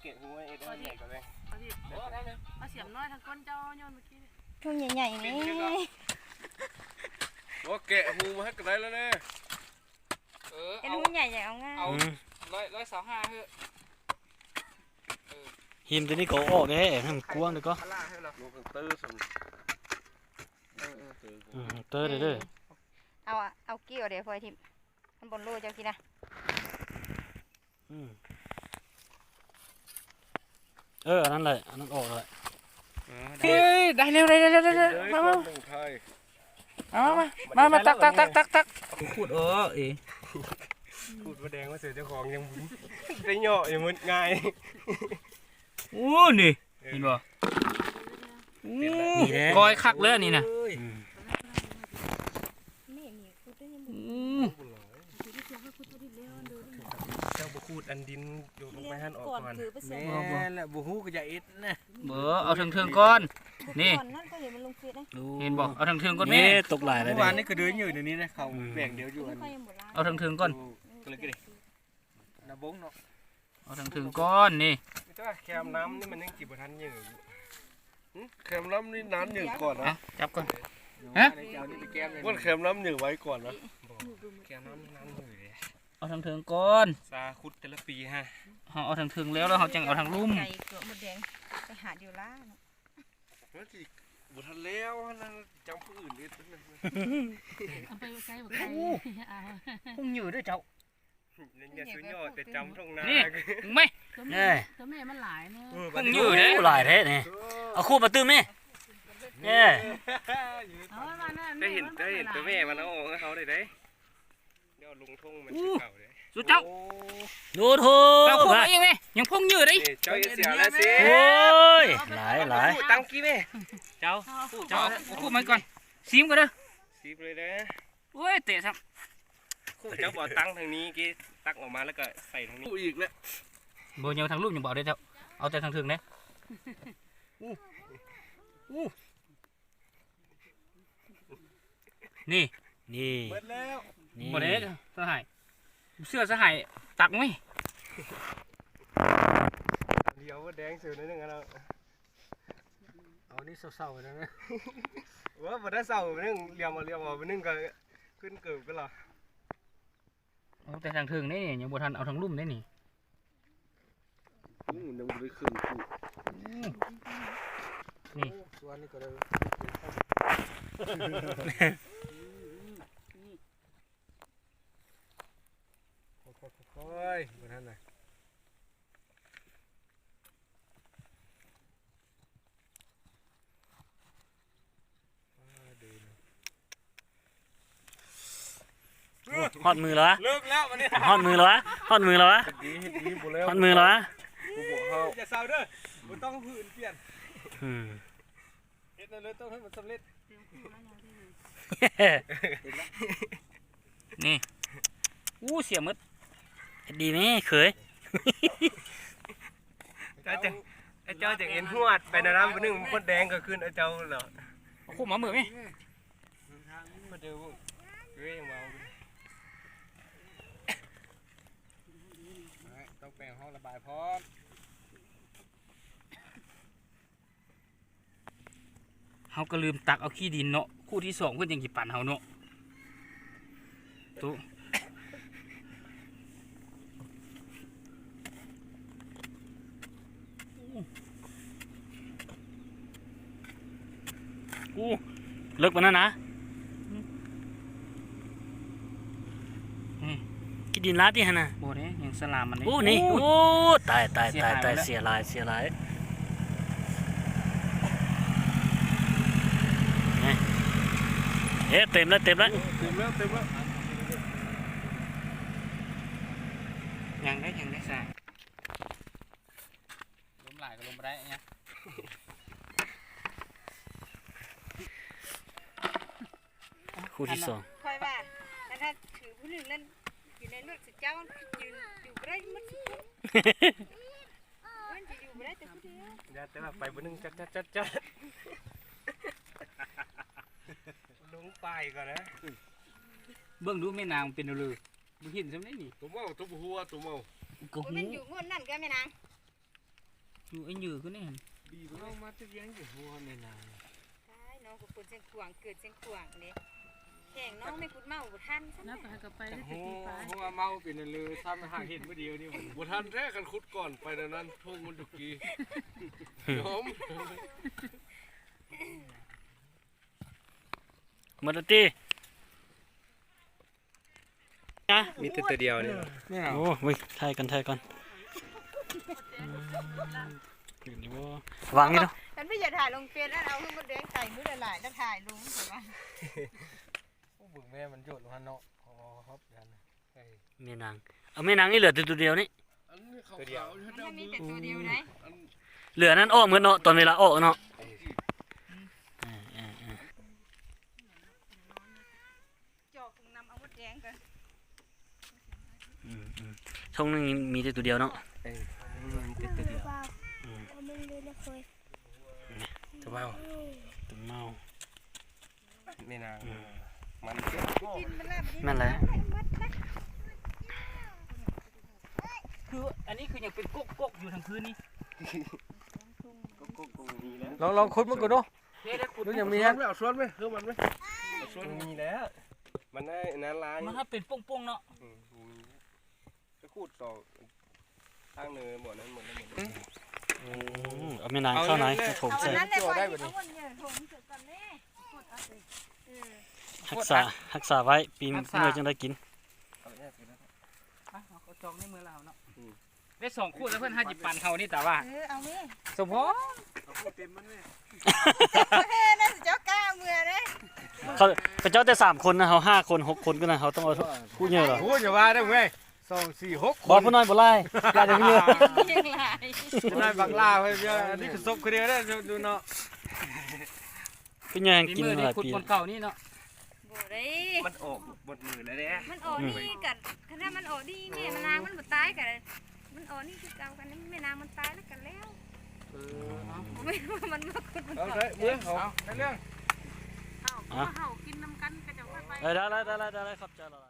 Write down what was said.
เกะหัวเอ็ดให้ใหญ่กว่าเลยเอาดิเอาเสียมน้อยทางก้นเจ้าโยนเมื่อกี้ทุ่งใหญ่ๆนี่ว่าเกะหูมาให้กระไรแล้วเนี่ยเออเป็นเอาทุ่งใหญ่ๆเอาง่ายเอาอืมร้อยร้อยสองห้าเฮ้ยหิมตัวนี้ก็ออกได้ให้มันกว้างเลยก็พล่าให้เราลูกเตอร์สมเออเออเตอร์อืมเตอร์เด้อเด้อเอาอะเอาเกี่ยวเดี๋ยวพลอยทิมมันบนรูเจ้ากินนะอืม เอออันนั้นแหละอันนั้นออกเลยเฮ้ยได้แล้วได้แล้วได้แล้วเลยมาคมานหนึ่งไทยมามามามาตักตักตักตักตักพูดเออเอพูดว่าแดงว่าเสือเจ้าของยังบุญได้เหยาะอย่างมันง่ายโอ้นี่เห็นบ่นี่แหละกอยคักเลยนี่นะ อืม นี่นี่พูดได้ยัง อืม เจ้าบุคูดอันดินอยู่ลงไปหันออกก่อนก่อนคือไปเสียแม่แหละบ่ฮู้ก็อย่าเอ็ดนะเบอเอาถึงถึงก้อน นี่ก่อนนั่นก็เห็นมันลงเฟซนะเห็นบอกเอาถึงถึงก้อนนี่แม่ตกหลายแล้วเมื่อเนี่วานยนี้ก็เดินอยู่เดี๋ยวนี้นะเขาแบ่งเดียวอยู่อัไม่นค่อยหมดละเอาถึงถึงก้อน ก็เลยก็ดินะบงเนาะเอาถึงถึงก้อนนี่เจ้าแคมน้ำนี่มันยังจีบทันอยู่หึแคมน้ำนี่น้ำหนึ่งก่อนเอานะจับก่อน ฮะฮะเจ้านี่ไปแก้มเลยว่าแคมน้ำหนึ่งไว้ก่อนนะแคมน้ำน้ำหนึ่งเลย เอาถึงถึงก้อนซาคุดแต่ละปีฮะเอาเอาถึงถึงแล้วแล้วเขาจังเอาทางลุ่มไก่เกลือหมดแดงไปหาเดียวล่าเนาะแล้วจีบุทันแล้วนั่นจำผู้อื่นนิดนึงเอาไปใกล้บอกใกล้เอาพุ่งอยู่ด้วยเจ้ายังอย่าซื้อยอดแต่จำตรงนานี่ถึงไหมตัวเอ้แม่ยตัวแม่มันหลายเนาะพุ่งอยู่เด้โอ้หลายแท้นี่เอาคู่มาตื้มนี่เอ้ยเอามานั่นได้เห็นได้เห็นตัวแม่มันเอาออกให้เขาได้ไหม เดี๋ยวลุงทุ่งมันเก่าเลยสุดเจ้าดูโถเอาพุ่งไปมาอีกไหมยังพุ่งอยู่เด้เจ้าเสียแล้วสิโอ้ยหลายหลายตั้งกี้แม่เจ้าเจ้าเอาพุ่งมาก่อนซิมกันเด้อซีบเลยนะโอ้ยเตะซ้เจ้าบอกตั้งทางนี้กี้ตักออกมาแล้วก็ใส่ทางนี้อีกแล้วำโบยังทางลุ่มยังบอกได้เจ้าเอาแต่ทางถึงเด้นี่นี่เบิดแล้ว นี่บ่ได้สหายเสื้อสหายตักไหมเดี๋ยวว่าแดงเสือนิดนึงนะเอานี่เศร้าๆนะนะว่าบ่ได้เศร้าไปนึงเลี้ยมมาเลี้ยมมาไปนึงก็ขึ้นเกิบก็หรอเอาแต่ทางถึงนี่ยังบ่ทันเอาทางลุ่มได้นี่อืมยังบ่ได้ขึ้นกูส่วนนี้ก็เลย ค่อยๆบ่ทันน่ะ ฮอดมือแล้ววะเลิกแล้ววันนี้ฮอดมือแล้ววะฮอดมือแล้ววะดีเฮ็ดดีบ่แล้วฮอดมือแล้ววะกูบอกเฮาอย่าเศร้าเด้อบ่ต้องหื่นเปลี่ยนอืมเฮ็ดเลยต้องให้มันสำเร็จนี่อู้เสียหมดดีไหมเคยเจ้าจะไอ้เจ้าจะเอ็นหวดไปนะนะบ่นึงมันแดงก็ขึ้นไอ้เจ้าเหรอเอาคู่หมามือไหมมาเดี๋ยวเว้ยมา ต้อง แปลงห้องระบายพร้อมเฮาก็ลืมตักเอาขี้ดินเนาะคู่ที่สองเพิ่นยังสิปั่นเฮาเนาะตุอู้เลิกมันนั่นนะ กินดินลาดที่ฮะนะโบเนี่ยยังสลามมันเลยโอ้นี่โอ้โอ้ตายตายเสียตายหายตายหมดแล้วเสียหลายเสียหลายนี่เอ๊ะเต็มแล้วเต็มแล้วเต็มแล้วเต็มแล้วยังได้ยังได้สะลมหลายก็ลมบ่ได้เนี่ยคู่ที่สองคอยว่าแต่ถ้าถือผู้หนึ่งนั่นอยู่ ในรถสุดเจ้ายืนอยู่บ่ได้มันสุดมันจะอยู่บ่ได้แต่ผู้เดียวอย่าแต่ว่าไปบ่นึงจัดจัดจัดจัดลงไปก่อนนะเบิ่งดูแม่นางเป็นเอาเลยบ่เห็นซำได้นี่ตัวเมาตัวหัวตัวเมาก็ว่าหูมันอยู่งวดนั่นก็แม่นางอยู่ไอ้เหยือก็นี่หั่นบีบเอามาตะเกียงอยู่หัวนี่นะใช่น้องก็ปุ่นเชียงขวางเกิดเชียงขวางเนี่ย แข่งน้องไม่กุดเมาบ่ทันซะนันะบไปกับไปแต่ได้หัตีวปลายหัวเมาเป็นอันเลยทำให้หางเห็นเมื่อเดียวนี่มันบุทันแรกกันคุดก่อนไปดังนั้นทุ่งมันตุกี้ยอมหมดแล้วตินะมีแต่ตัวเดียวนี่นี่โอ้เว้ยถ่ายกันถ่ายกันอยู่นี่บ่วางนี่เนาะฉันไม่อยากถ่ายลงเฟซแล้วเอาขึ้นมาแดงใส่มือละลายแล้วถ่ายลงแต่ว่าโอ้ บึงแม่มันโยดลงหันเนาะอ๋อครับยันไอ้แม่นางเอาแม่นางนี่เหลือแต่ตัวเดียวนี่อันนี้ขาวตัวเดียวๆมันถ้าจะเดามีมือแต่ตัวเดียวไหนอันเหลือนั้นออกเหมือนเนาะตอนเวลาออกเนาะเออเออเออจอกนำเอามดแดงกันอืมอืมช่องนึงมีแต่ตัวเดียวเนาะติดตัวเดียวอืมจะเมาตัวเมาไม่นาง มันกินมันแล้วนั่นแหละ คืออันนี้คือยังเป็นกกกกอยู่ทั้งคืนนี่ลองลองคุดมันก่อนเนาะเฮ้ยได้ขุดดูยังมีมีฮะไหมเอาส่วนไหมเพิ่มมันไหมเอาส่วนมีแล้ว มันได้นั้นลายมันถ้าเป็นป่งๆเนาะอืมมีจะคูดต่อทางเนินหมดนั้นหมดนั้นหมดนั้น อืมเอาแม่นางเข้าไหนให้ผมเอาใส่อันนั้นเลยเอาวันเนี่ยถมเสร็จก่อนแน่เออ รักษารักษาไว้ปีเมื่อจังได้กินเอาเนี่ยสินะอะเอาเขาจองในมือเราเนาะได้สองคู่แล้วเพื่อนห้าจิปันเฮานี่แต่ว่า เออเอาไหมสมพอเอาพูดเต็มมันไหมเฮ้ยน่าจะเจ้ากล้าเมื่อเลยเขาเป็นเจ้าแต่สามคนนะเขาห้าคนหกคนก็นะเขาต้องเอาผู้เยอะเหรอพูดอย่าว่าได้เว้ยสองสี่หกบอผู้น้อยบ่ไล่ไล่แต่ผู้เยอะยังหลายจะได้บักลาเว้ยเยอะอันนี้คือศพคนเดียวได้ดูเนาะผู้เยอะยังฝีกินมือหนี่ลายขุดปีคนเก่านี่เนาะ บ่ได้มันออกหมดมือแล้วเนี่ยมันออกนี่กันคณะมันออกนี่แม่มันนางมันบ่ตายกันมันออกนี่คือเก่ากันนี่แม่นางมันตายแล้วกันแล้วไม่ว่ามันมาขุดมันเอาก่อนได้เมื่อเอาเอาได้เรื่องเอ้าก็เห่ากินน้ำกันก็จะค่อยไปได้ได้ได้ได้ได้ครับเจ้าละ